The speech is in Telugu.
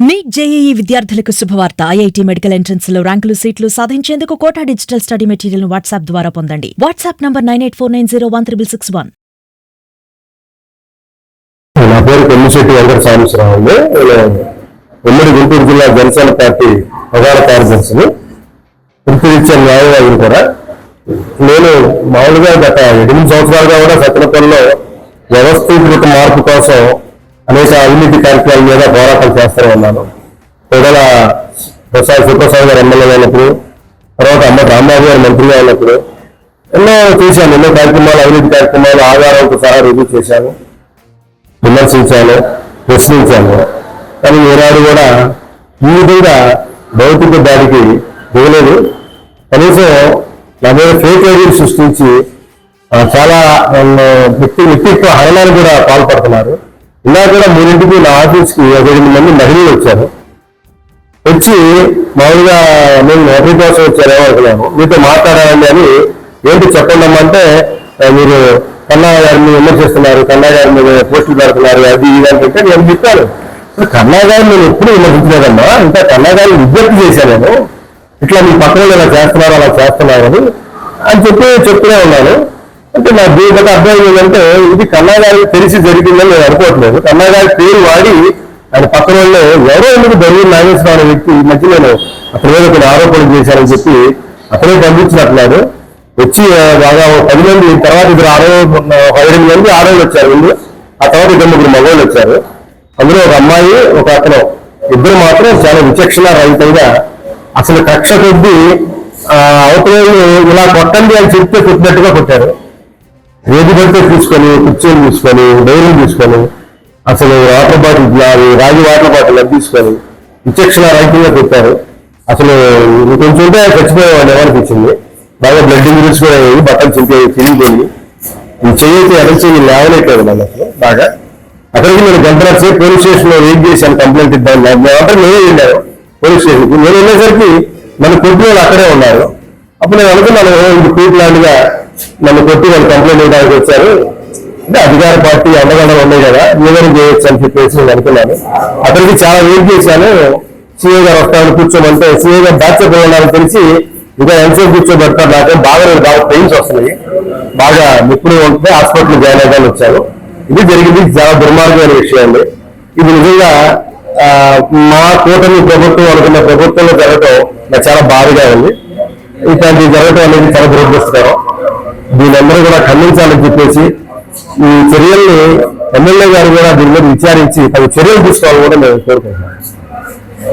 నీట్ జేఈఈ విద్యార్థులకు శుభవార్త. ఐఐటి మెడికల్ ఎంట్రన్స్లో ర్యాంకులు సీట్లు సాధించేందుకు Kota digital study material WhatsApp ద్వారా పొందండి. WhatsApp number nine eight four nine zero one triple six one. నా పేరు కొమ్మిశెట్టి వెంకట సాంబశ్వరరావు అండి. నేను ఉమ్మడి గుంటూరు జిల్లా జనసేన పార్టీ ప్రధాన కార్యదర్శిని. వృత్తిరీత్యా న్యాయవాదిని కూడా. నేను మామూలుగా గత ఎనిమిది సంవత్సరాలుగా కూడా సత్యనపల్లిలో వ్యవస్థీకృత మార్పు కోసం అనేక అవినీతి కార్యక్రమాల మీద పోరాటం చేస్తూనే ఉన్నాను. ప్రజల ప్రసాద్ సుప్రసాద్ గారు ఎమ్మెల్యే అయినప్పుడు తర్వాత అమ్మ రాంబాబు గారు మంత్రిగా అయినప్పుడు ఎన్నో చేశాను ఎన్నో కార్యక్రమాలు అవినీతి కార్యక్రమాలు ఆధారాలతో సహా రుజువు చేశాను. విమర్శించాను ప్రశ్నించాను. కానీ ఈనాడు కూడా ఈ విధంగా భౌతిక దాడికి దిగలేదు. కనీసం నా మీద ఫేక్ ఐడీలు సృష్టించి చాలా వ్యక్తి వ్యక్తిత్వ హరణాలు కూడా పాల్పడుతున్నారు. కూడా మూడింటికి నా ఆఫీస్కి ఒక ఎనిమిది మంది మహిళలు వచ్చారు. వచ్చి మామూలుగా మేము నౌకరీ కోసం వచ్చారేమో అనుకున్నాము. మీతో మాట్లాడాలని అని ఏంటి చెప్పండి అమ్మా అంటే మీరు కన్నా గారిని విమర్శిస్తున్నారు కన్నా గారిని మీద పోస్టులు పెడుతున్నారు అది ఇది అంటే నేను చెప్పాను. కన్నా గారిని నేను ఎప్పుడు విమర్శించలేదమ్మా. ఇంకా కన్నా గారిని విజ్ఞప్తి చేశాను నేను. ఇట్లా మీ పక్కన ఇలా చేస్తున్నారు అలా చేస్తున్నారు అని అని చెప్పి చెప్తూనే ఉన్నాను. అంటే నా దీనికి అర్థం ఏంటంటే ఇది కన్నాగారికి తెలిసి జరిగిందని నేను అనుకోవట్లేదు. కన్నాగారి పేరు వాడి ఆయన పక్కన వాళ్ళు ఎవరో ఎందుకు ధైర్యం నాగేశ్వరరావు అనే వ్యక్తి ఈ మధ్య నేను అతని మీద కొన్ని ఆరోపణలు చేశానని చెప్పి అతనే పంపించినట్లేదు వచ్చి బాగా పది మంది తర్వాత ఇద్దరు ఆరో ఒక ఎనిమిది మంది ఆడవాళ్ళు వచ్చారు ముందు. ఆ తర్వాత ఇద్దరు ముగ్గురు మగవాళ్ళు వచ్చారు. అందులో ఒక అమ్మాయి ఒక అతను. ఇద్దరు మాత్రం చాలా విచక్షణ రహితంగా అసలు కక్ష కొద్దీ ఆ, అవతల ఇలా కొట్టండి అని చెప్తే కొట్టినట్టుగా కొట్టారు. ఏది పడితే తీసుకొని కుర్చీలు తీసుకొని డైరీలు తీసుకొని అసలు వాటర్ బాటిల్ అవి రాగి వాటర్ బాటిల్ అవి తీసుకొని విచక్షణ రైతులుగా పెట్టారు. అసలు కొంచెం ఉంటే చచ్చిపోయేవాడు ఏమనిపించింది బాగా బ్లడ్ ఇంజరీస్ కూడా అయ్యాయి బట్టలు చింపే తిరిగిపోయి ఈ చేయైతే ఎడ చేయి లేవలేట్లేదు నన్ను అసలు బాగా. అక్కడికి నేను గంటల సేపు పోలీస్ స్టేషన్లో వెయిట్ చేశాను కంప్లైంట్ ఇద్దాం అంటే నేనే వెళ్ళాను పోలీస్ స్టేషన్కి. నేను వెళ్ళేసరికి మన కొట్టిన అక్కడే ఉన్నారు. అప్పుడు నేను అనుకున్నాను ఇది పీట్ లాంటిగా గా నన్ను కొట్టి వాళ్ళు కంప్లైంట్ ఇవ్వడానికి వచ్చారు. అంటే అధికార పార్టీ అండగండలు ఉన్నాయి కదా నివేదన చేయొచ్చు అని చెప్పేసి నేను అనుకున్నాను. అతనికి చాలా వెయిట్ చేశాను. సీఏ గారు వస్తామని కూర్చోమంటే సీఏ గారు బాధ్యత ఉన్నారని తెలిసి ఇంకా ఎంతసేపు కూర్చోబెడతారు నాకు? బాగా బాగా పెయిన్స్ వస్తున్నాయి. బాగా నిప్పుడే ఉంటే హాస్పిటల్ జాయిన్ అవ్వాలని వచ్చాను ఇది జరిగింది చాలా దుర్మార్గమైన విషయం అండి. ఇది నిజంగా మా కూటమి ప్రభుత్వం అనుకున్న ప్రభుత్వంలో జరగటం నాకు చాలా బాధగా ఉంది. ఇట్లాంటివి జరగటం అనేది చాలా దురదృష్టకరం దీనందరూ కూడా ఖండించాలని చెప్పేసి ఈ చర్యల్ని ఎమ్మెల్యే గారు కూడా దీని మీద విచారించి తగు చర్యలు తీసుకోవాలని కూడా మేము కోరుకుంటున్నాం.